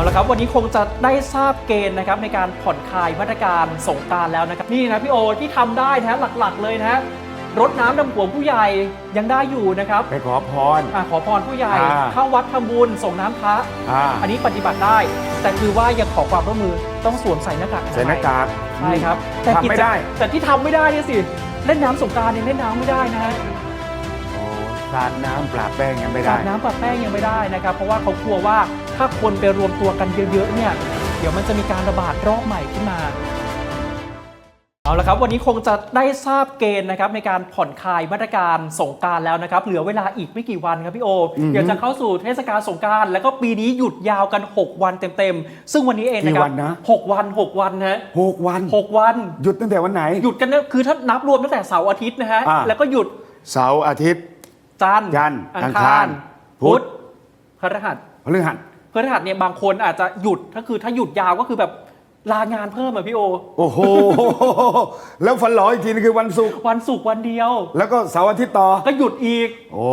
เอาละครับวันนี้คงจะได้ทราบเกณฑ์นะครับในการผ่อนคลายมาตรการสงกรารแล้วนะครับนี่นะพี่โอที่ทำได้นะฮะหลักๆ เลยนะฮะรดน้ำดำหัวผู้ใหญ่ยังได้อยู่นะครับไปขอพรอะขอพรผู้ใหญ่อ่าเข้าวัดทำบุญส่งน้ำพระอ่าอันนี้ปฏิบัติได้ แต่คือว่ายังขอความร่วมมือต้องสวมใส่หน้ากากอใส่นาหมัน้ายกากใช่ครับแต่ทำไม่ได้ แต่ที่ทำไม่ได้เนี่ยสิเล่นน้ำสงกรารยังเล่นน้ำไม่ได้นะฮะโอ้สาดน้ำปราบแป้งยังไม่สาได้ดน้ำปะแป้งยังไม่ได้นะครับ เพราะว่าเขากลัวว่า ถ้าคนไปรวมตัวกันเยอะๆเนี่ยเดี๋ยวมันจะมีการระบาดรอบใหม่ขึ้นมาเอาละครับวันนี้คงจะได้ทราบเกณฑ์นะครับในการผ่อนคลายมาตรการสงกรารแล้วนะครับ เหลือเวลาอีกไม่กี่วันครับพี่โออือฮึเดี๋ยวจะเข้าสู่เทศกาลสงกรารแล้วก็ปีนี้หยุดยาวกัน 6 วันเต็มๆ ซึ่งวันนี้เองนะคกี่รัวันนะหกวัน6วันนะฮะหกวันหกวัน หยุดตั้งแต่วันไหน หยุดกันนะคือถ้านับรวมตั้งแต่เสาร์อาทิตย์นะฮะอ่าแล้วก็หยุดเสาร์อาทิตย์จันทร์จันทร์อัอังงคาคารรพุธพุธพฤหัสพฤหัส พฤหัสเนี่ยบางคนอาจจะหยุดถ้าคือถ้าหยุดยาวก็คือแบบ ลางานเพิ่มอะพี่โอ โอ้โห แล้วฝันหลออีกทีนึงคือวันศุกร์วันศุกร์วันเดียว แล้วก็เสาร์อาทิตย์ต่อ ก็หยุดอีก โอ้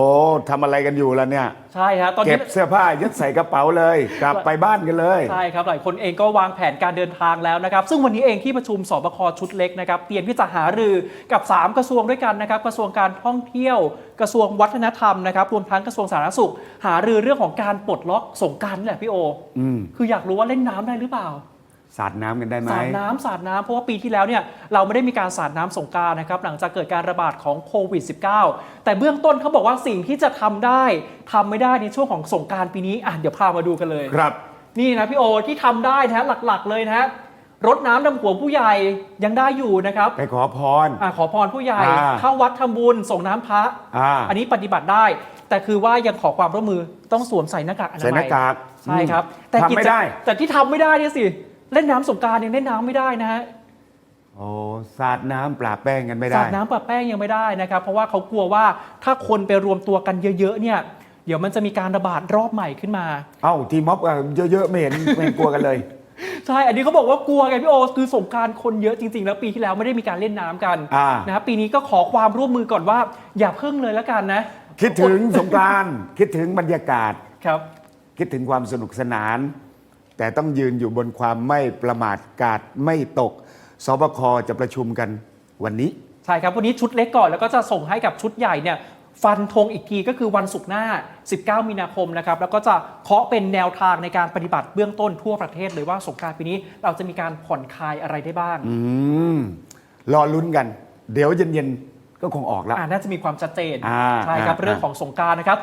ทำอะไรกันอยู่ล่ะเนี่ย ใช่ฮะตอนเก็นี้บเสื้อผ้ายัดใส่กระเป๋าเลย กลับไปบ้านกันเลย ใช่ครับหลายคนเองก็วางแผนการเดินทางแล้วนะครับ ซึ่งวันนี้เองที่ประชุมสบคชุดเล็กนะครับเตรียมที่จะหารือกับ 3 กระทรวงด้วยกันนะครับกระทรวงการท่องเที่ยว กระทรวงวัฒนธรรมนะครับรวมทั้งกระทรวงสาธารณสุข หารือเรื่องของการปลดล็อกสงกรารนี่แหละพี่โอ อืม คืออยากรู้ว่าเล่นน้ำได้หรือเปล่า สาดน้ำกันได้ไหม สาดน้ำสาดน้ำเพราะว่าปีที่แล้วเนี่ยเราไม่ได้มีการสาดน้ำสงกรารนะครับหลังจากเกิดการระบาดของโควิด -19 แต่เบื้องต้นเขาบอกว่าสิ่งที่จะทำได้ทำไม่ได้ในช่วงของสงกรารปีนี้อะเดี๋ยวพามาดูกันเลย ครับ นี่นะพี่โอที่ทำได้นะฮะหลักๆเลยนะฮะรดน้ำดำหัวผู้ใหญ่ยังได้อยู่นะครับไปขอพร อะขอพรผู้ใหญ่อ่า เข้าวัดทำบุญส่งน้ำพระ อ่าอันนี้ปฏิบัติได้ แต่คือว่ายังขอความร่วมมือต้องสวมใส่หน้ากากอนาใส่หมัน้ายกากใช่ครับ แต่กิทำไม่จได้ แต่ที่ทำไม่ได้เนี่ยสิ เล่นน้ำสงกรารยังเล่นน้ำไม่ได้นะฮะโอ้สาดน้ำปราบแป้งกันไม่สาได้ดน้ำปะแป้งยังไม่ได้นะครับ เพราะว่าเขากลัวว่าถ้าคนไปรวมตัวกันเยอะๆเนี่ย เดี๋ยวมันจะมีการระบาดรอบใหม่ขึ้นมา เอ้าทีม็อบอะเยอะๆไม่เห็นไม่เห็นกลัวกันเลย ใช่ อันนี้เขาบอกว่ากลัวไงพี่โอคือสงกรารคนเยอะจริง ๆ แล้วปีที่แล้วไม่ได้มีการเล่นน้ำกันอ่านะครับปีนี้ก็ขอความร่วมมือก่อนว่า อย่าเพิ่งเลยแล้วกันนะคิดถึงสงกรานต์คิดถึงบรรยากาศ ครับ คิดถึงความสนุกสนาน แต่ต้องยืนอยู่บนความไม่ประมาทกาดไม่ตกสบคจะประชุมกันวันนี้ ใช่ครับ วันนี้ชุดเล็กก่อนแล้วก็จะส่งให้กับชุดใหญ่เนี่ยฟันธงอีกทีก็คือวันศุกร์หน้า 19 มีนาคมนะครับ แล้วก็จะเคาะเป็นแนวทางในการปฏิบัติเบื้องต้นทั่วประเทศเลยว่าสงกรารปีนี้เราจะมีการผ่อนคลายอะไรได้บ้าง อืม รอลุ้นกัน เดี๋ยวเย็นๆ ก็คงออกแล้ว อ่าน่าจะมีความชัดเจน อ่าใช่ครับ อ่า เรื่องของสงกรารนะครับ